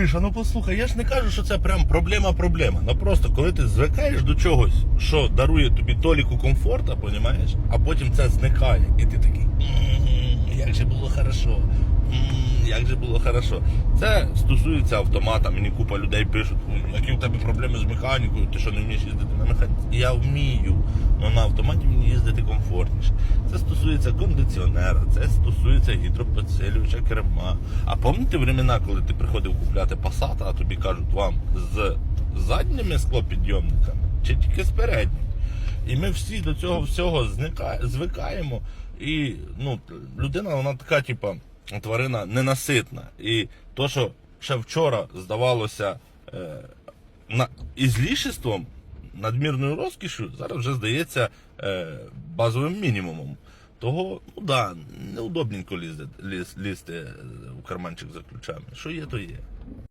Ну послухай, я ж не кажу, що це прям проблема-проблема. Ну просто коли ти звикаєш до чогось, що дарує тобі толіку комфорта, понімаєш, а потім це зникає, і ти такий, «М, як же було хорошо. Як же було хорошо. Це стосується автомата. Мені купа людей пишуть, «Ой, які в тебе проблеми з механікою, ти що не вмієш їздити на механіці? Я вмію, але на автоматі мені їздити комфортніше. Це стосується кондиціонера, це стосується гідропідсилювача керма. А пам'ятаєте времена, коли ти приходив купляти Passat, а тобі кажуть вам з задніми склопідйомниками чи тільки з передніми? І ми всі до цього всього зника... звикаємо. І ну, людина, вона така, типа, тварина ненаситна. І то, що ще вчора здавалося е, на... ізлішеством, надмірною розкішю, зараз вже здається е, базовим мінімумом. Того, ну да, неудобненько лізти, ліз, лізти в карманчик за ключами. Що є, то є.